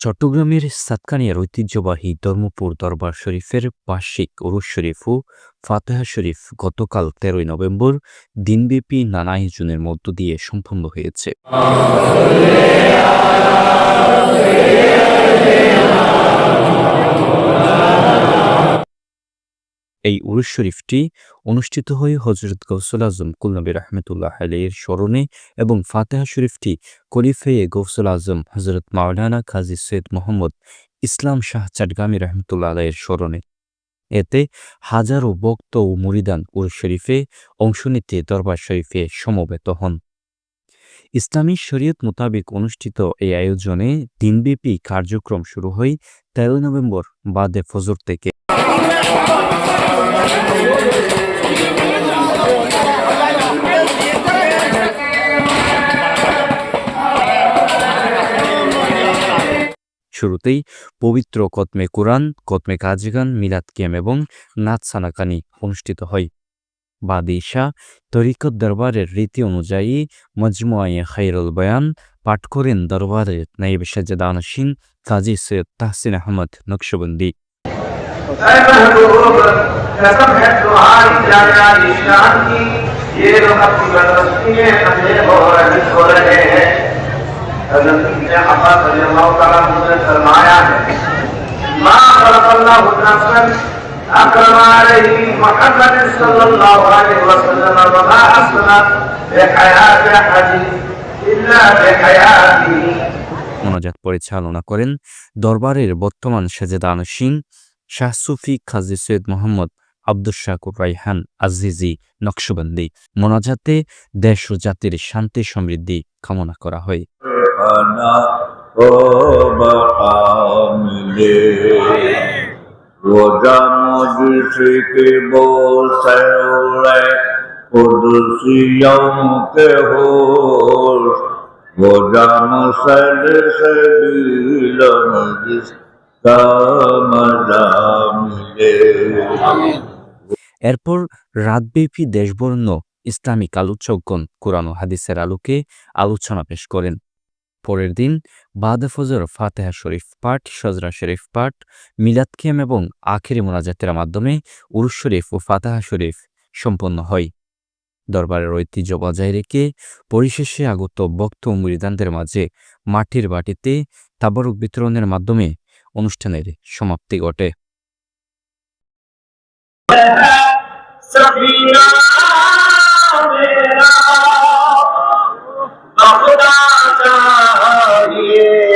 চট্টগ্রামের সাতকানিয়ার ঐতিহ্যবাহী ধর্মপুর দরবার শরীফের বার্ষিক উরুস শরীফ ও ফাতেহা শরীফ গতকাল তেরোই নভেম্বর দিনব্যাপী নানা আয়োজনের মধ্য দিয়ে সম্পন্ন হয়েছে। এই উরুস শরীফটি অনুষ্ঠিত হয়ে হজরত গৌসুল আজম কুলনবী রহমতুল্লাহ আলীর স্মরণে এবং ফাতেহা শরীফটি কলিফে গৌসুল আজম হজরত মাওলানা খাজি সৈয়দ মোহাম্মদ ইসলাম শাহ চাটগামী রহমতুল্লাহ আলাইয়ের স্মরণে। এতে হাজারো বক্ত ও মুরিদান উরুস শরীফে অংশ নিতে দরবার শরীফে সমবেত হন। ইসলামী শরীয়ত মোতাবেক অনুষ্ঠিত এই আয়োজনে দিনব্যাপী কার্যক্রম শুরু হয় তেরো নভেম্বর বাদে ফজর থেকে। শুরুতেই পবিত্র কতমে কোরআন কতমে কাজগান মিলাদ কেম এবং নাচ সানাকানি অনুষ্ঠিত হয়। বাদি ঈশা তরিকত দরবারের রীতি অনুযায়ী মজমুয়ায়ে খাইরুল বয়ান পাঠ করেন দরবারের নাইব সাজেদানসীন কাজী সৈয়দ তাহসিন আহমদ নকশবন্দি। تسبحت है عن الشام निशान की ये लोग अपनी حملے में अपने ہو رہے हो रहे हैं عباس ने अपना सल्लल्लाहु نے मुझे ہے है خلق اللہ نفسا اکرم علیہ محمد صلی اللہ علیہ وسلم وما اسلم بحیات حدیث الا মোনাজাত পরিচালনা করেন দরবারের বর্তমান সেজেদান সিং শাহ সুফি খাজি সৈয়দ মোহাম্মদ আব্দুল শাকুর রাইহান আজিজি, নকশবন্দি, মোনাজাতে দেশ ও জাতির শান্তি সমৃদ্ধি কামনা করা হয়। রোজা এরপর রাতব্যাপী দেশবর্ণ ইসলামিক আলোচকগণ কোরআন হাদিসের আলোকে আলোচনা পেশ করেন। পরের দিন বাদে ফজর ফাতেহা শরীফ পাঠ, সজরা শরীফ পাঠ, মিলাদ কিয়াম এবং আখেরি মোনাজাতের মাধ্যমে উরুস শরীফ ও ফাতেহা শরীফ সম্পন্ন হয়। দরবারের ঐতিহ্য বজায় রেখে পরিশেষে আগত বক্ত মুরিদানদের মাঝে মাটির বাটিতে তাবারক বিতরণের মাধ্যমে অনুষ্ঠানের সমাপ্তি ঘটে।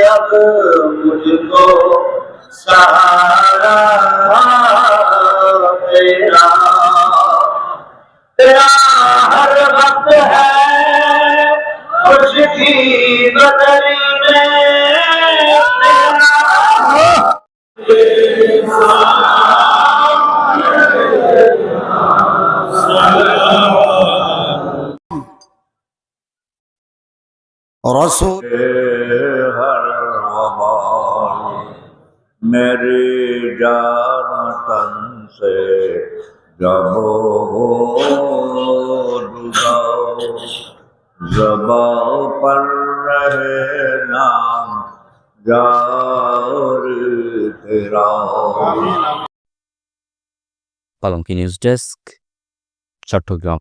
अब मुझको सहारा मेरा। तेरा हर वक्त है खुशकी बदली رسول ہر وبال میری جان تن سے جب ہو زباؤ پر رہے نام جاری تیرا পালঙ্কি নিউজ ডেস্ক চট্টগ্রাম